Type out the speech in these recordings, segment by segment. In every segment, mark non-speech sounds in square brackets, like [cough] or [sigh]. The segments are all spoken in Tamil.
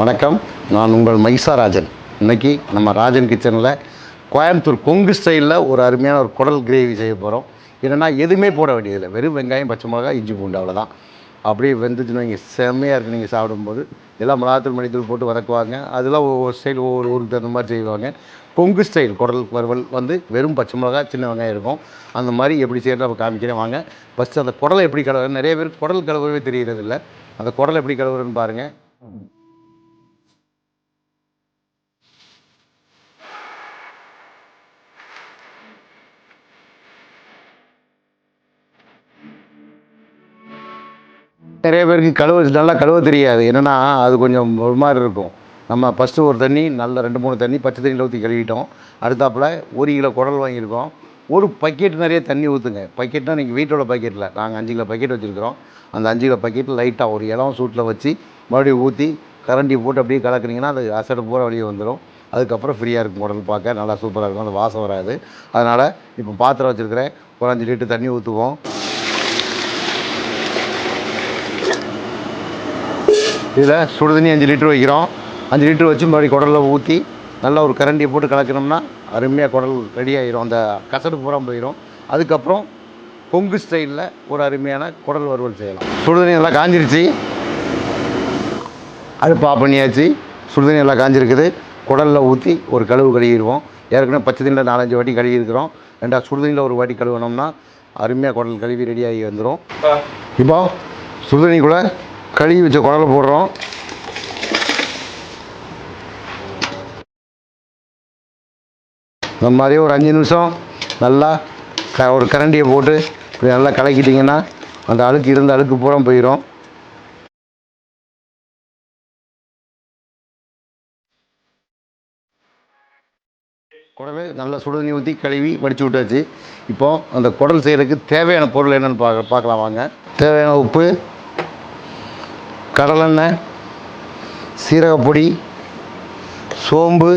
வணக்கம். நான் உங்கள் மைசா ராஜன். இன்னைக்கு நம்ம ராஜன் கிச்சனில் கோயம்புத்தூர் கொங்கு ஸ்டைலில் ஒரு அருமையான ஒரு குடல் கிரேவி செய்ய போகிறோம் என்னென்னா எதுவுமே போட வேண்டியதில்லை. வெறும் வெங்காயம் பச்சை மிளகா இஞ்சி பூண்டு அவ்வளோதான் அப்படியே வெந்துச்சுன்னு நீங்கள் செம்மையாக இருக்குது நீங்கள் சாப்பிடும்போது. எல்லாம் மிளகாத்தூள் மணித்தூள் போட்டு வதக்குவாங்க. அதெல்லாம் ஒவ்வொரு ஸ்டைல் ஒவ்வொரு ஊருக்கு தகுந்த மாதிரி செய்வாங்க. கொங்கு ஸ்டைல் குடல் வறுவல் வந்து வெறும் பச்சை மிளகா சின்ன வெங்காயம் இருக்கும். அந்த மாதிரி எப்படி செய்யறது நம்ம காமிக்கிறேன் வாங்க. ஃபஸ்ட்டு அந்த குடலை எப்படி கழுவுறது? நிறைய பேர் குடல் கழுவவே தெரியறதில்ல. அந்த குடலை எப்படி கழுவுறதுன்னு பாருங்கள் நிறைய பேருக்கு கழுவ நல்லா கழுவ தெரியாது. என்னென்னா அது கொஞ்சம் ஒரு மாதிரி இருக்கும். நம்ம ஃபஸ்ட்டு ஒரு தண்ணி நல்ல ரெண்டு மூணு தண்ணி பச்சை தண்ணியில் ஊற்றி கழுவிட்டோம். அடுத்தாப்புல ஒரு கிலோ குடல் வாங்கியிருக்கோம். ஒரு பக்கெட் நிறைய தண்ணி ஊற்றுங்க பக்கெட்னால் நீங்கள் வீட்டோட பக்கெட்டில் நாங்கள் அஞ்சு கிலோ பக்கெட் வச்சுருக்கிறோம். அந்த அஞ்சு கிலோ பக்கெட்டில் லைட்டாக ஒரு இளம் சூட்டில் வச்சு மறுபடியும் ஊற்றி கரண்டி போட்டு அப்படியே கலக்குனீங்கன்னா அது அசடு பூரா வெளியே வந்துடும் அதுக்கப்புறம் ஃப்ரீயாக இருக்கும் குடல் பார்க்க. நல்லா சூப்பராக இருக்கும். அந்த வாசம் வராது. அதனால் இப்போ பாத்திரம் வச்சுருக்கிறேன் ஒரு அஞ்சு லிட்டர் தண்ணி ஊற்றுவோம் இதில் சுடு தண்ணி அஞ்சு லிட்டர் வைக்கிறோம். அஞ்சு லிட்டர் வச்சு மறுபடியும் குடலில் ஊற்றி நல்லா ஒரு கரண்டியை போட்டு கலக்கணும்னா அருமையாக குடல் ரெடி ஆயிரும். அந்த கசடு பூரா போயிடும் அதுக்கப்புறம் கொங்கு ஸ்டைலில் ஒரு அருமையான குடல் வறுவல் செய்யலாம். சுடு தண்ணி நல்லா காஞ்சிருச்சு. அடுப்பு ஆஃப் பண்ணியாச்சு. சுடு தண்ணி நல்லா காஞ்சிருக்குது. குடலில் ஊற்றி ஒரு கழுவு கழுவிடுவோம். ஏற்கனவே பச்சை தண்ணியில் நாலஞ்சு வாட்டி கழுவி இருக்கிறோம். ரெண்டாவது சுடு தண்ணியில் ஒரு வாட்டி கழுவினோம்னா அருமையாக குடல் கழுவி ரெடியாகி வந்துடும் இப்போ சுடுதண்ணிக்குள்ளே கழுவி வச்ச குடலை போடுறோம். இந்த மாதிரி ஒரு அஞ்சு நிமிஷம் நல்லா க ஒரு கரண்டியை போட்டு இப்படி நல்லா கலக்கிட்டிங்கன்னா அந்த அழுக்கு இருந்த அழுக்கு பூரா போயிடும் குடலை நல்லா சுடுதண்ணி ஊற்றி கழுவி வடித்து விட்டாச்சு. இப்போ அந்த குடல் செய்கிறதுக்கு தேவையான பொருள் என்னென்னு பார்க்க பார்க்கலாம் வாங்க. தேவையான உப்பு கடலெண்ணெய் சீரகப்பொடி சோம்பு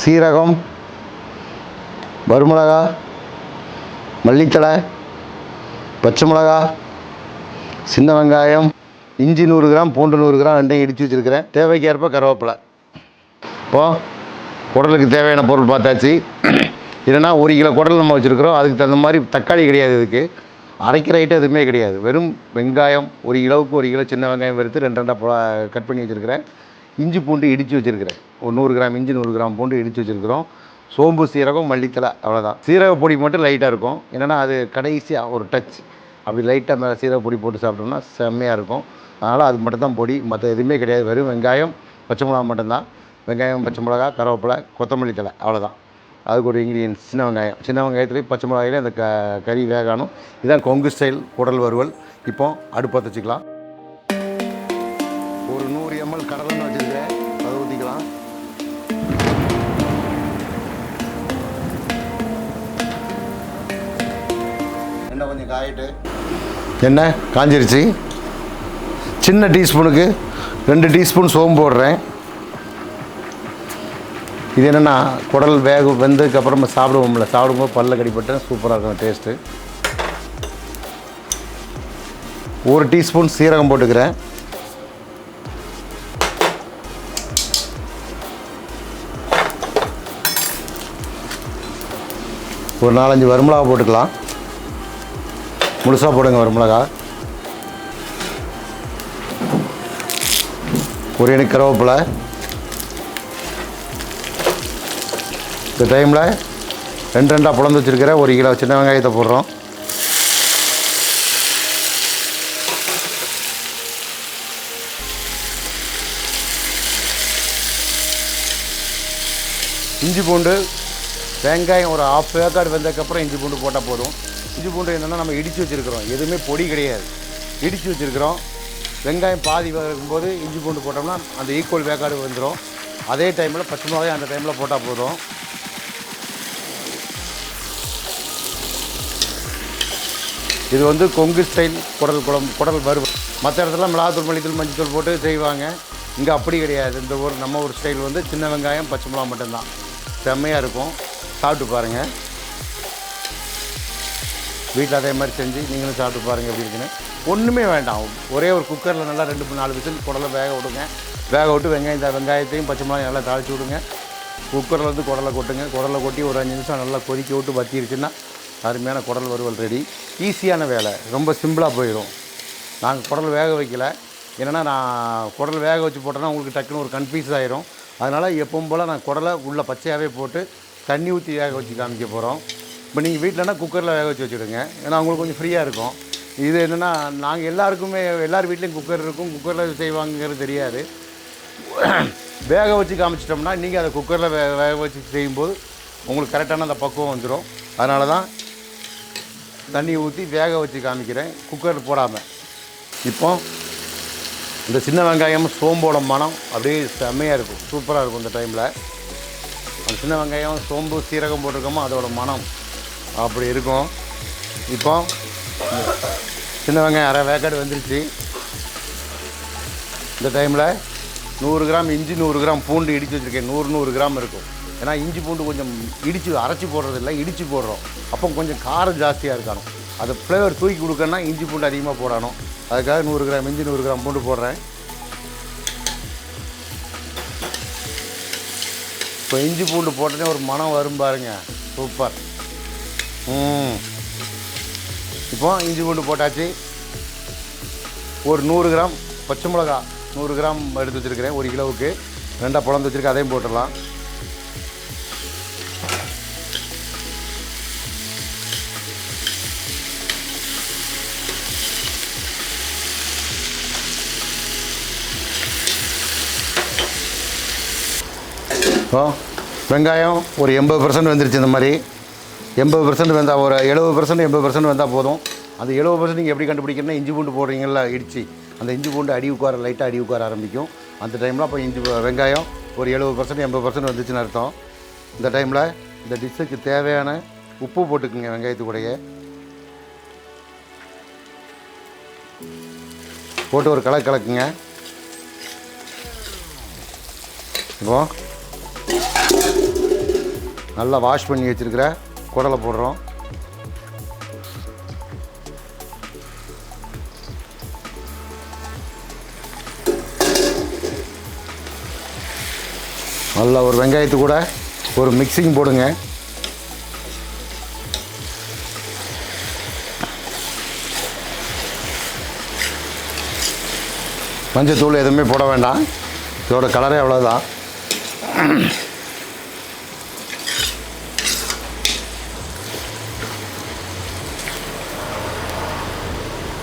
சீரகம் வறுமிளகா மல்லித்தழை பச்சை மிளகா சின்ன வெங்காயம் இஞ்சி நூறு கிராம் பூண்டு நூறு கிராம் ரெண்டையும் இடித்து வச்சுருக்கிறேன். தேவைக்கு ஏற்ப கருவேப்பிலை. இப்போது குடலுக்கு தேவையான பொருள் பார்த்தாச்சு. [clears throat] இல்லைன்னா ஒரு கிலோ குடல் நம்ம வச்சுருக்கிறோம். அதுக்கு தகுந்த மாதிரி தக்காளி கிடையாது இதுக்கு. அரைக்கிற ஐட்டம் எதுவுமே கிடையாது. வெறும் வெங்காயம் ஒரு கிலோவுக்கு ஒரு கிலோ சின்ன வெங்காயம் வறுத்து ரெண்டு ரெண்டாக கட் பண்ணி வச்சுருக்கிறேன். இஞ்சி பூண்டு இடித்து வச்சுருக்கிறேன். ஒரு நூறு கிராம் இஞ்சி நூறு கிராம் பூண்டு இடித்து வச்சுருக்கிறோம். சோம்பு சீரகம் மல்லித்தலை அவ்வளோதான் சீரக பொடி மட்டும் லைட்டாக இருக்கும். என்னென்னா அது கடைசியாக ஒரு டச் அப்படி லைட்டாக மேலே சீரக பொடி போட்டு சாப்பிட்டோம்னா செம்மையாக இருக்கும். அதனால் அது மட்டும் தான் பொடி. மற்ற எதுவுமே கிடையாது. வெறும் வெங்காயம் பச்சை மிளகா மட்டும்தான். வெங்காயம் பச்சை மிளகா கருவேப்பிலை கொத்தமல்லி தழை அவ்வளோதான் அதுக்கு ஒரு இன்க்ரீடியன்ஸ் சின்ன வெங்காயம் சின்ன வெங்காயத்துலேயும் பச்சை மிளகாயிலையும் அந்த க கறி வேகணும். இதுதான் கொங்கு ஸ்டைல் குடல் வறுவல். இப்போ அடுப்பு வச்சுக்கலாம். ஒரு நூறு எம்எல் கடலைன்னு வச்சுருக்கேன் அதை ஊற்றிக்கலாம் எண்ணெய் கொஞ்சம் காயிட்டு. எண்ணெய் காஞ்சிருச்சு. சின்ன டீஸ்பூனுக்கு ரெண்டு டீஸ்பூன் சோம்பு போடுறேன். இது என்னென்னா குடல் வேக வெந்ததுக்கப்புறமா சாப்பிடுவோம்ல சாப்பிடும்போது பல்ல கடிப்பட்டு சூப்பராக இருக்கும் டேஸ்ட்டு. ஒரு டீஸ்பூன் சீரகம் போட்டுக்கிறேன். ஒரு நாலஞ்சு வரமிளகா போட்டுக்கலாம். முழுசாக போடுங்க வரமிளகா. ஒரு எனக்கு கருவேப்பிலை. இந்த டைமில் ரெண்டு ரெண்டாக புலந்து வச்சுருக்கிற ஒரு கிலோ சின்ன வெங்காயத்தை போடுறோம். இஞ்சி பூண்டு வெங்காயம் ஒரு ஆஃப் வேக்காடு வெந்ததுக்கப்புறம் இஞ்சி பூண்டு போட்டால் போதும். இஞ்சி பூண்டு என்னென்னா நம்ம இடித்து வச்சுருக்கிறோம். எதுவுமே பொடி கிடையாது. இடித்து வச்சுருக்கிறோம். வெங்காயம் பாதி வரும்போது இஞ்சி பூண்டு போட்டோம்னா அந்த ஈக்குவல் வேக்காடு வந்துடும் அதே டைமில் பச்சை மிளகாய் அந்த டைமில் போட்டால் போதும். இது வந்து கொங்கு ஸ்டைல் குடல் குழம்பு குடல் வறுவல். மற்ற இடத்துல மிளகாத்தூள் மல்லித்தூள் மஞ்சத்தூள் போட்டு செய்வாங்க. இங்கே அப்படி கிடையாது. இந்த ஊர் நம்ம ஊர் ஸ்டைல் வந்து சின்ன வெங்காயம் பச்சை மிளகா மட்டும்தான். செம்மையாக இருக்கும். சாப்பிட்டு பாருங்கள் வீட்டில் அதே மாதிரி செஞ்சு நீங்களும் சாப்பிட்டு பாருங்கள் எப்படி இருக்குன்னு. ஒன்றுமே வேண்டாம். ஒரே ஒரு குக்கரில் நல்லா ரெண்டு மூணு நாலு விசில் குடலை வேக விடுங்க. வேக விட்டு வெங்காயம் இந்த வெங்காயத்தையும் பச்சை மிளகாய் நல்லா தாளிச்சு விடுங்க. குக்கரில் வந்து குடலை கொட்டுங்க. குடலை கொட்டி ஒரு அஞ்சு நிமிஷம் நல்லா கொதிக்க விட்டு வத்திருச்சுன்னா அருமையான குடல் வறுவல் ரெடி. ஈஸியான வேலை. ரொம்ப சிம்பிளாக போயிடும். நாங்கள் குடல் வேக வைக்கல. என்னென்னா நான் குடல் வேக வச்சு போட்டேன்னா உங்களுக்கு டக்குன்னு ஒரு கன்ஃபியூஸ் ஆகிரும் அதனால் எப்பவும் போல் நான் குடலை உள்ள பச்சையாகவே போட்டு தண்ணி ஊற்றி வேக வச்சு காமிக்க போகிறோம் இப்போ நீங்கள் வீட்டிலனா குக்கரில் வேக வச்சு வச்சுடுங்க. ஏன்னா அவங்களுக்கு கொஞ்சம் ஃப்ரீயாக இருக்கும். இது என்னென்னா நாங்கள் எல்லாருக்குமே எல்லார் வீட்லேயும் குக்கர் இருக்கும். குக்கரில் செய்வாங்கங்கிறது தெரியாது. வேக வச்சு காமிச்சிட்டோம்னா நீங்கள் அதை குக்கரில் வே வேக வச்சு செய்யும்போது உங்களுக்கு கரெக்டான அந்த பக்குவம் வந்துடும் அதனால தான் தண்ணி ஊற்றி வேக வச்சு காமிக்கிறேன். குக்கர் போடாமல் இப்போ இந்த சின்ன வெங்காயம் சோம்போட மனம் அப்படியே செம்மையாக இருக்கும். சூப்பராக இருக்கும் இந்த டைமில் அந்த சின்ன வெங்காயம் சோம்பு சீரகம் போட்டிருக்கோமோ அதோட மனம் அப்படி இருக்கும். இப்போ சின்ன வெங்காயம் அரை வேக்காடு வந்துருச்சு. இந்த டைமில் நூறு கிராம் இஞ்சி நூறு கிராம் பூண்டு இடித்து வச்சுருக்கேன். நூறு நூறு கிராம் இருக்கும். ஏன்னா இஞ்சி பூண்டு கொஞ்சம் இடித்து அரைச்சி போடுறதில்ல இடித்து போடுறோம். அப்போ கொஞ்சம் காரம் ஜாஸ்தியாக இருக்கணும். அது ஃப்ளேவர் தூக்கி கொடுக்கணும்னா இஞ்சி பூண்டு அதிகமாக போடணும். அதுக்காக நூறு கிராம் இஞ்சி நூறு கிராம் பூண்டு போடுறேன். இப்போ இஞ்சி பூண்டு போட்டோன்னே ஒரு மனம் வரும் பாருங்க. சூப்பர். ம். இப்போ இஞ்சி பூண்டு போட்டாச்சு. ஒரு நூறு கிராம் பச்சை மிளகா நூறு கிராம் எடுத்து வச்சுருக்கிறேன் ஒரு கிலோவுக்கு. ரெண்டாக பிளந்து வச்சுருக்கேன் அதையும் போட்டுடலாம். இப்போ வெங்காயம் ஒரு எண்பது பர்சன்ட் வந்துருச்சு இந்த மாதிரி. எண்பது பர்சன்ட் வந்தால் ஒரு எழுபது பர்சன்ட் எண்பது பர்சன்ட் வந்தால் போதும். அந்த எழுபது பர்சன்ட் நீங்கள் எப்படி கண்டுபிடிக்கணும்னா இஞ்சி பூண்டு போடுறீங்களா இடிச்சு. அந்த இஞ்சி பூண்டு அடி உட்கார லைட்டாக அடி உட்கார ஆரம்பிக்கும். அந்த டைமில் அப்போ இஞ்சி வெங்காயம் ஒரு எழுபது பர்சன்ட் எண்பது பர்சன்ட் வந்துச்சுன்னு அர்த்தம். இந்த டைமில் இந்த டிஷ்ஷுக்கு தேவையான உப்பு போட்டுக்குங்க வெங்காயத்துக்குடைய போட்டு ஒரு கலக்கு கலக்குங்க இப்போது நல்லா வாஷ் பண்ணி வச்சுருக்கிற குடலை போடுறோம். நல்லா ஒரு வெங்காயத்து கூட ஒரு மிக்சிங் போடுங்க. மஞ்சத்தூள் எதுவுமே போட வேண்டாம். இதோட கலரே அவ்வளோதான்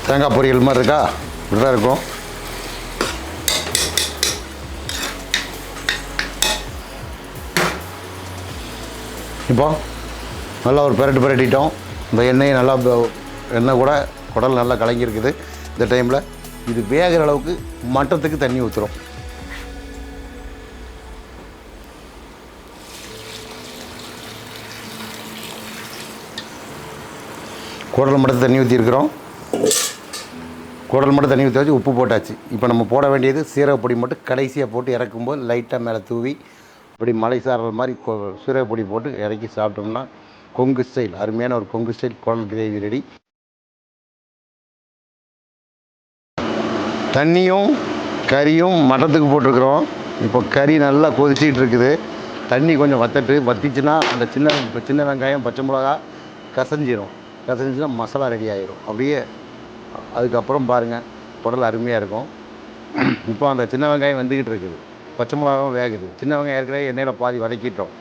தேங்காய் பொரியல் மாதிரி இருக்கா? இப்படி தான் இருக்கும். இப்போ நல்லா ஒரு பெரட்டு பெரட்டிட்டோம். இந்த எண்ணெயை நல்லா எண்ணெய் கூட குடல் நல்லா கலங்கியிருக்குது. இந்த டைமில் இது வேகிற அளவுக்கு மட்டத்துக்கு தண்ணி ஊற்றுறோம் குடல் மட்டத்தை தண்ணி ஊற்றிருக்கிறோம் குடல் மட்டும் தண்ணி ஊற்றி வச்சு உப்பு போட்டாச்சு. இப்போ நம்ம போட வேண்டியது சீரகப்பொடி மட்டும் கடைசியாக போட்டு இறக்கும்போது லைட்டாக மேலே தூவி இப்படி மலை சாரல் மாதிரி சீரகப்பொடி போட்டு இறக்கி சாப்பிட்டோம்னா கொங்கு ஸ்டைல் அருமையான ஒரு கொங்கு ஸ்டைல் குடல் கிரேவி ரெடி. தண்ணியும் கறியும் மட்டத்துக்கு போட்டிருக்கிறோம். இப்போ கறி நல்லா கொதிச்சிக்கிட்டு இருக்குது. தண்ணி கொஞ்சம் வத்தட்டு வத்திச்சுன்னா அந்த சின்ன இப்போ சின்ன வெங்காயம் பச்சை மிளகா கசஞ்சிரும். கசஞ்சுன்னா மசாலா ரெடி ஆயிரும். அப்படியே அதுக்கப்புறம் பாருங்கள் குடல் அருமையாக இருக்கும். இப்போ அந்த சின்ன வெங்காயம் வெந்துக்கிட்டு இருக்குது. பச்சை மிளகாவும் வேகுது. சின்ன வெங்காயம் ஏற்கனவே எண்ணெயில் பாதி வதக்கிட்டோம்.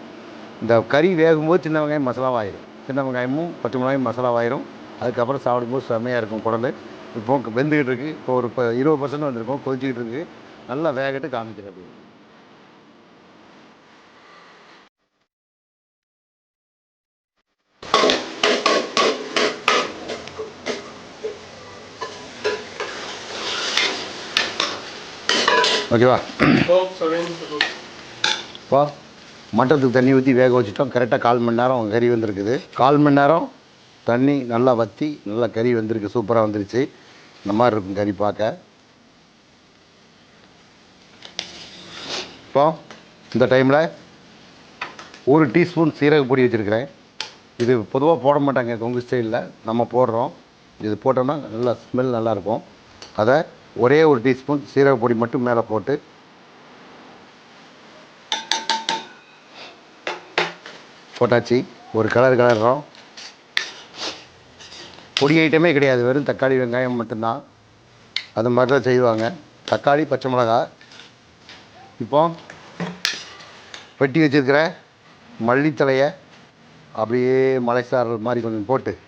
இந்த கறி வேகும்போது சின்ன வெங்காயம் மசாலாவாயிரும். சின்ன வெங்காயமும் பச்சை மிளகாயும் மசாலாவாயிரும். அதுக்கப்புறம் சாப்பிடும்போது செம்மையாக இருக்கும் குடல். இப்போ வெந்துக்கிட்டு இருக்குது இப்போ ஒரு இப்போ இருபது பர்சன்ட் வந்திருக்கும். கொதிச்சிக்கிட்டு இருக்குது நல்லா வேகட்டு காமிக்கிறேன் ஓகேவா? இப்போ மட்டத்துக்கு தண்ணி ஊற்றி வேக வச்சுட்டோம். கரெக்டாக கால் மணி நேரம் கறி வந்திருக்குது. கால் மணி நேரம் தண்ணி நல்லா வற்றி நல்லா கறி வந்திருக்கு. சூப்பராக வந்துருச்சு. இந்த மாதிரி இருக்கும் கறி பார்க்க. இப்போ இந்த டைமில் ஒரு டீஸ்பூன் சீரக பொடி வச்சுருக்கிறேன். இது பொதுவாக போட மாட்டாங்க. கொங்கு ஸ்டைலில் நம்ம போடுறோம். இது போட்டோம்னா நல்லா ஸ்மெல் நல்லாயிருக்கும் அதை ஒரே ஒரு டீஸ்பூன் சீரக பொடி மட்டும் மேலே போட்டு. போட்டாச்சு. ஒரு கலர் கலர்றோம் பொடி ஐட்டமே கிடையாது. வெறும் தக்காளி வெங்காயம் மட்டும்தான். அது மாதிரி தான் செய்வாங்க. தக்காளி பச்சை மிளகா. இப்போ வெட்டி வச்சிருக்கிற மல்லித்தலையை அப்படியே மலைசாரல் மாதிரி கொஞ்சம் போட்டு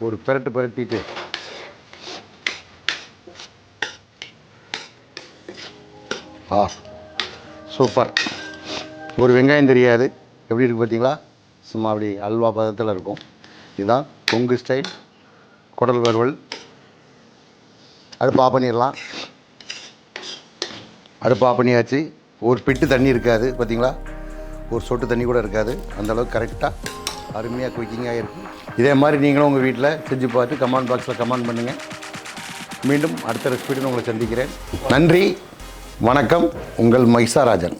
ஒரு பெரட்டு பெரட்டிட்டு ஆ சூப்பர். ஒரு வெங்காயம் தெரியாது. எப்படி இருக்குது பார்த்தீங்களா? சும்மா அப்படி அல்வா பதத்தில் இருக்கும். இதுதான் கொங்கு ஸ்டைல். குடல் வறுவல். அடுப்பு ஆஃப் பண்ணிடலாம். அடுப்பு ஆஃப் பண்ணியாச்சு. ஒரு பிட்டு தண்ணி இருக்காது பார்த்தீங்களா? ஒரு சொட்டு தண்ணி கூட இருக்காது. அந்த அளவுக்கு கரெக்டாக அருமையாக குக்கிங்காக இருக்கும் இதே மாதிரி நீங்களும் உங்கள் வீட்டில் செஞ்சு பார்த்து கமெண்ட் பாக்ஸில் கமெண்ட் பண்ணுங்கள் மீண்டும் அடுத்த ரெசிபியுடன் உங்களை சந்திக்கிறேன். நன்றி. வணக்கம். உங்கள் மைசாராஜன்